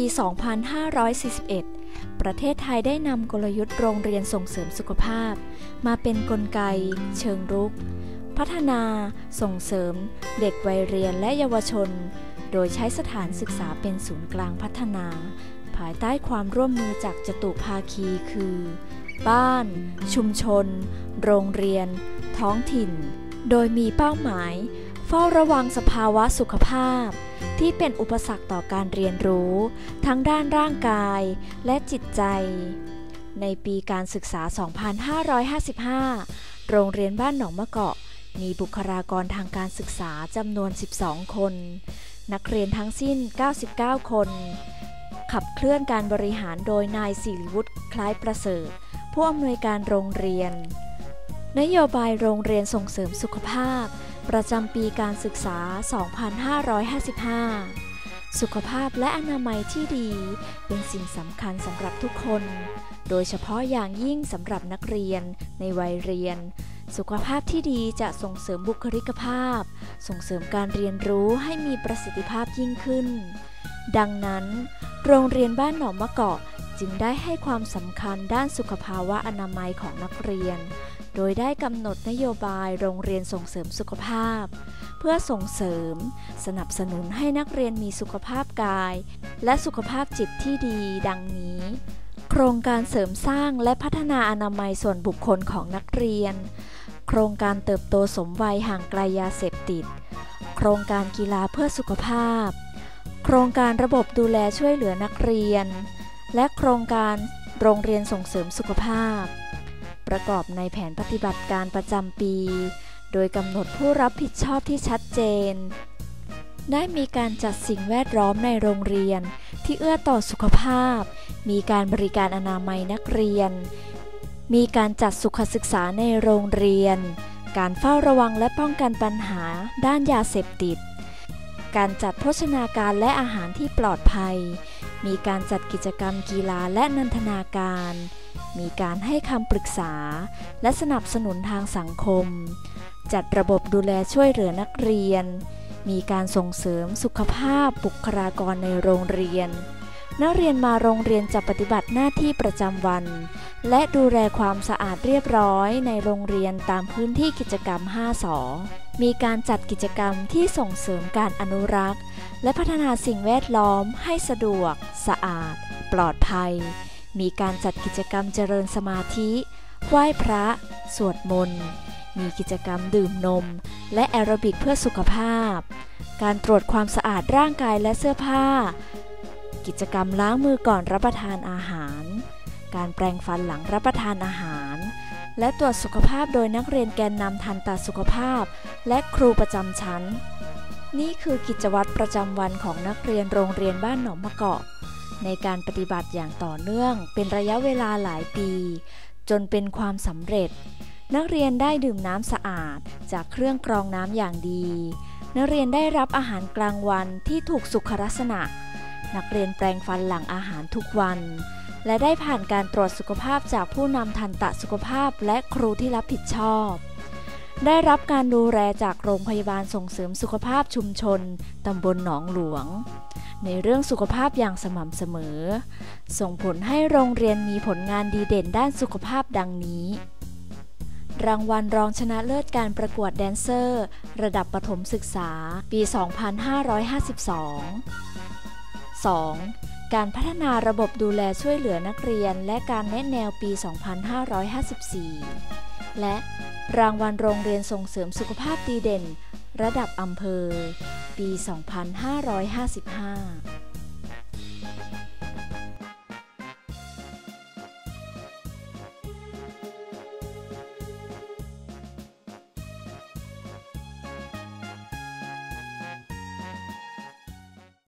ี 2541 ประเทศไทยได้นำกลยุทธ์โรงเรียนส่งเสริมสุขภาพ มาเป็นนกลไก เชิงรุก พัฒนา ส่งเสริม เด็กวัยเรียนและเยาวชน โดยใช้สถานศึกษาเป็นศูนย์กลางพัฒนา ภายใต้ความร่วมมือจากจตุภาคีคือ บ้าน ชุมชน โรงเรียน ท้องถิ่น โดยมีเป้าหมาย เฝ้าระวังสภาวะสุขภาพ ที่เป็นอุปสรรคต่อการเรียนรู้ ทั้งด้านร่างกายและจิตใจ ในปีการศึกษา 2555 โรงเรียนบ้านหนองมะเกาะ มีบุคลากรทางการศึกษาจำนวน 12 คน นักเรียนทั้งสิ้น 99 คน ขับเคลื่อนการบริหารโดยนายศิริวุฒิคล้ายประเสริฐ ผู้อำนวยการโรงเรียน นโยบายโรงเรียนส่งเสริมสุขภาพ ประจำปีการศึกษา 2555 สุขภาพและอนามัยที่ดีเป็นสิ่งสำคัญสำหรับทุกคน โดยเฉพาะอย่างยิ่งสำหรับนักเรียนในวัยเรียน สุขภาพที่ดีจะส่งเสริมบุคลิกภาพ ส่งเสริมการเรียนรู้ให้มีประสิทธิภาพยิ่งขึ้น ดังนั้น โรงเรียนบ้านหนองมะเกาะจึงได้ให้ความสำคัญด้านสุขภาวะอนามัยของนักเรียน โดยได้กำหนดนโยบายโรงเรียนส่งเสริมสุขภาพ เพื่อส่งเสริม สนับสนุนให้นักเรียนมีสุขภาพกาย และสุขภาพจิตที่ดีดังนี้ โครงการเสริมสร้างและพัฒนาอนามัยส่วนบุคคลของนักเรียน โครงการเติบโตสมวัยห่างไกลยาเสพติด โครงการกีฬาเพื่อสุขภาพ โครงการระบบดูแลช่วยเหลือนักเรียน และโครงการโรงเรียนส่งเสริมสุขภาพ ประกอบในแผนปฏิบัติการประจำปี โดยกำหนดผู้รับผิดชอบที่ชัดเจน ได้มีการจัดสิ่งแวดล้อมในโรงเรียน ที่เอื้อต่อสุขภาพ มีการบริการอนามัยนักเรียน มีการจัดสุขศึกษาในโรงเรียน การเฝ้าระวังและป้องกันปัญหาด้านยาเสพติด การจัดโภชนาการและอาหารที่ปลอดภัย มีการจัดกิจกรรมกีฬาและนันทนาการ มีการให้คำปรึกษา และสนับสนุนทางสังคม จัดระบบดูแลช่วยเหลือนักเรียน มีการส่งเสริมสุขภาพบุคลากรในโรงเรียน นักเรียนมาโรงเรียนจะปฏิบัติหน้าที่ประจำวัน และดูแลความสะอาดเรียบร้อยในโรงเรียนตามพื้นที่กิจกรรม 5สอมีการจัดกิจกรรมที่ส่งเสริมการอนุรักษ์ และพัฒนาสิ่งแวดล้อมให้สะดวก สะอาด ปลอดภัย มีการจัดกิจกรรมเจริญสมาธิ ไหว้พระ สวดมนต์ มีกิจกรรมดื่มนม และแอโรบิกเพื่อสุขภาพ การตรวจความสะอาดร่างกายและเสื้อผ้า กิจกรรมล้างมือก่อนรับประทานอาหาร การแปรงฟันหลังรับประทานอาหาร และตรวจสุขภาพโดยนักเรียนแกนนำทันตสุขภาพ และครูประจำชั้น นี่คือกิจวัตรประจำวันของนักเรียนโรงเรียนบ้านหนองมะเกาะ ในการปฏิบัติอย่างต่อเนื่อง เป็นระยะเวลาหลายปี จนเป็นความสำเร็จ นักเรียนได้ดื่มน้ำสะอาดจากเครื่องกรองน้ำอย่างดี นักเรียนได้รับอาหารกลางวันที่ถูกสุขลักษณะ นักเรียนแปรงฟันหลังอาหารทุกวัน และได้ผ่านการตรวจสุขภาพจากผู้นำทันตสุขภาพและครูที่รับผิดชอบ ได้รับการดูแลจากโรงพยาบาลส่งเสริมสุขภาพชุมชน ตำบลหนองหลวง ในเรื่องสุขภาพอย่างสม่ำเสมอ ส่งผลให้โรงเรียนมีผลงานดีเด่นด้านสุขภาพดังนี้ รางวัลรองชนะเลิศการประกวดแดนเซอร์ ระดับประถมศึกษา ปี 2552 2. การพัฒนาระบบดูแลช่วยเหลือนักเรียน และการแนะแนวปี 2554 และ รางวัลโรงเรียนส่งเสริมสุขภาพดีเด่น ระดับอำเภอ ปี 2555